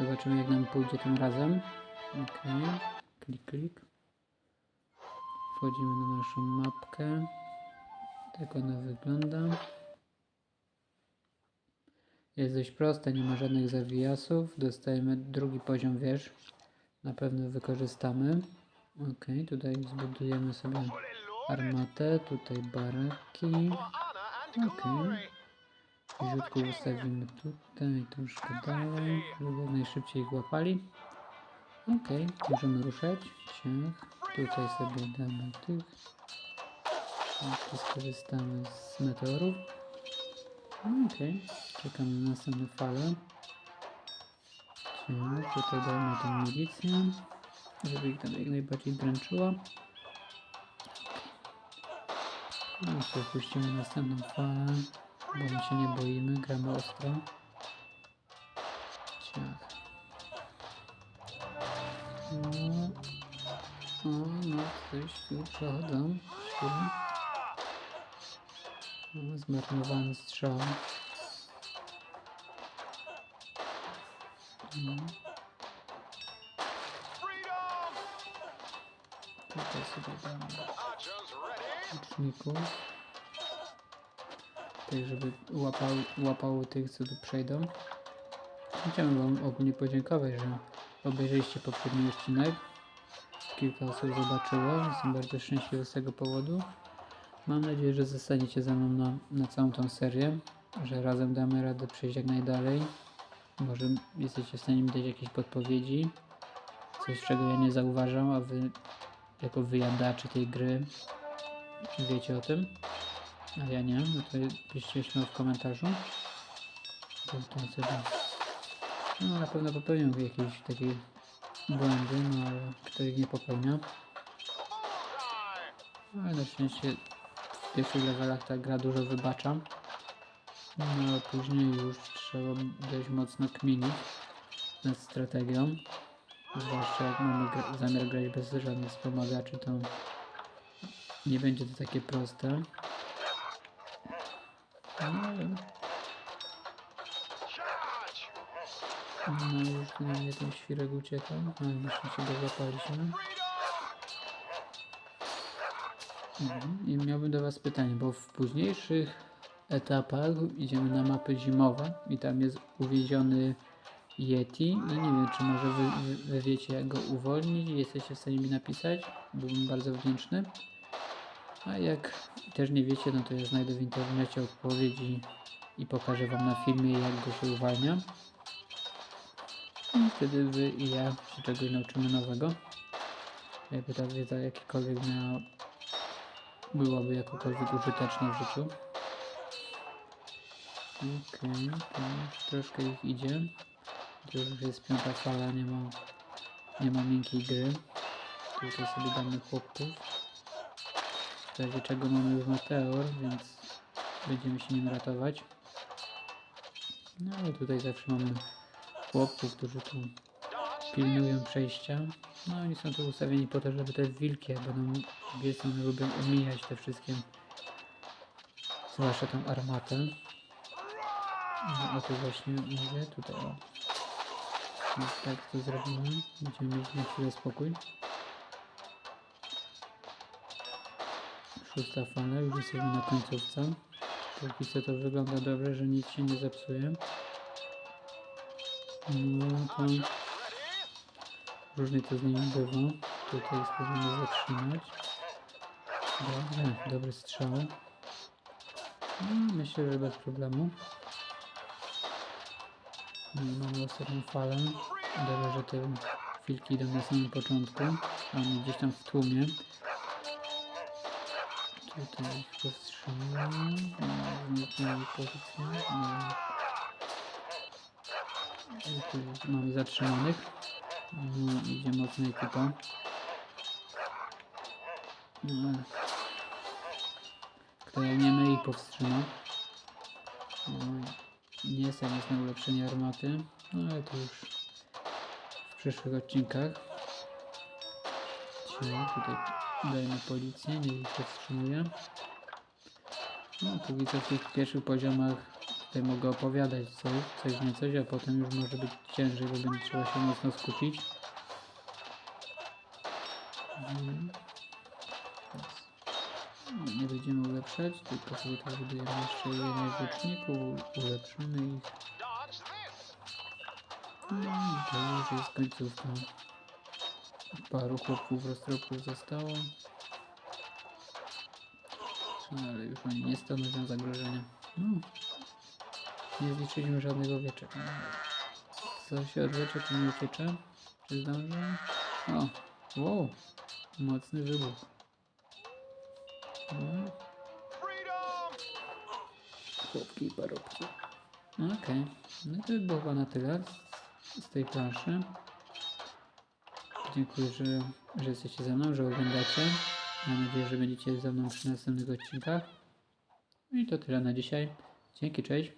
Zobaczymy jak nam pójdzie tym razem. Ok. Klik, klik. Wchodzimy na naszą mapkę. Tak ona wygląda. Jest dość prosta, nie ma żadnych zawijasów. Dostajemy drugi poziom wież. Na pewno wykorzystamy. Ok, tutaj zbudujemy sobie armatę, tutaj baraki. Ok. Źródło ustawimy tutaj, troszkę dalej, żeby jak najszybciej ich łapali. Ok, możemy ruszać. Ciach. Tutaj sobie damy tych. Jeszcze skorzystamy z meteorów. Ok, czekamy na następną falę. Ciach. Tutaj dajmy tą milicję, żeby ich tam jak najbardziej dręczyła. No sobie puścimy następną falę, bo my się nie boimy, gramy ostro. Ciach. No, o, no, coś tu przechodzą. No, zmarnowany strzał. No, tutaj sobie damy łuczników. Tak, żeby łapał, łapało tych, co tu przejdą. Chciałem Wam ogólnie podziękować, że obejrzeliście poprzedni odcinek. Kilka osób zobaczyło. Jestem bardzo szczęśliwy z tego powodu. Mam nadzieję, że zostaniecie ze mną na, na całą tą serię, że razem damy radę przejść jak najdalej. Może jesteście w stanie mi dać jakieś podpowiedzi, coś czego ja nie zauważam, a wy jako wyjadacze tej gry wiecie o tym, a ja nie, no to piszcie śmiało w komentarzu. No na pewno popełnią jakieś takie błędy, no ale kto ich nie popełnia. Ale na szczęście w pierwszych levelach ta gra dużo wybacza. No a później już trzeba dość mocno kminić nad strategią. Zwłaszcza jak mamy gra zamiar grać bez żadnych wspomagaczy, to nie będzie to takie proste. No No już mnie ten świrek ucieka, ale na szczęście go złapaliśmy. Mhm. I miałbym do Was pytanie, bo w późniejszych etapach idziemy na mapy zimowe i tam jest uwiedziony Yeti i nie wiem, czy może wy, wy wiecie jak go uwolnić i jesteście w stanie mi napisać, byłbym bardzo wdzięczny. A jak też nie wiecie, no to ja znajdę w internecie odpowiedzi i pokażę Wam na filmie jak go się uwalnia. I wtedy wy i ja się czegoś nauczymy nowego. Jakby ta wiedza jakikolwiek miała, byłaby jakokolwiek użyteczna w życiu. Okej, już troszkę ich idzie. Już jest piąta fala, nie ma, nie ma miękkiej gry. Tutaj sobie damy chłopków. W razie czego mamy już meteor, więc będziemy się nim ratować. No ale tutaj zawsze mamy chłopców, którzy tu pilnują przejścia. No oni są tu ustawieni po to, żeby te wilki, będą biec, one lubią omijać te wszystkie, zwłaszcza tą armatę. No, o to właśnie mówię, tutaj o. Tak to zrobimy. Będziemy mieć na chwilę spokój. Fala, już jesteśmy na końcówce. Póki co to wygląda dobrze, że nic się nie zepsuje. No to różnie to z nimi bywa. Tutaj spróbujemy zatrzymać. Dobrze, dobry strzał. No, myślę, że bez problemu. Mamy ostatnią falę. Dobrze, że te filki idą na samym początku, a gdzieś tam w tłumie. Tutaj ich powstrzymamy. Zmieniamy pozycję. No. Tu mamy zatrzymanych. Mhm, idzie mocna ekipa. No. Kto jak nie my ich powstrzyma. No, nie jest jest na ulepszenie armaty, no ale to już w przyszłych odcinkach. Cię, tutaj dajemy policję, nie ich powstrzymuje. No póki co w tych pierwszych poziomach tutaj mogę opowiadać coś, coś nie coś, a potem już może być ciężej, bo będzie trzeba się mocno skupić. Teraz Nie będziemy ulepszać, tylko sobie to budujemy jeszcze jeden z łuczników, ulepszymy ich. No to już jest końcówka. Paru chłopków roztropów zostało. No, ale już oni nie stanowią zagrożenia. No. Nie zliczyliśmy żadnego wiecza. Co się odwlecze, to nie uciecze. Czy zdążę? O! Wow! Mocny wybuch. No. Chłopki i parobki. No Okej. No i to by było na tyle z tej planszy. Dziękuję, że, że jesteście ze mną, że oglądacie. Mam nadzieję, że będziecie ze mną przy następnych odcinkach. No i to tyle na dzisiaj. Dzięki, cześć.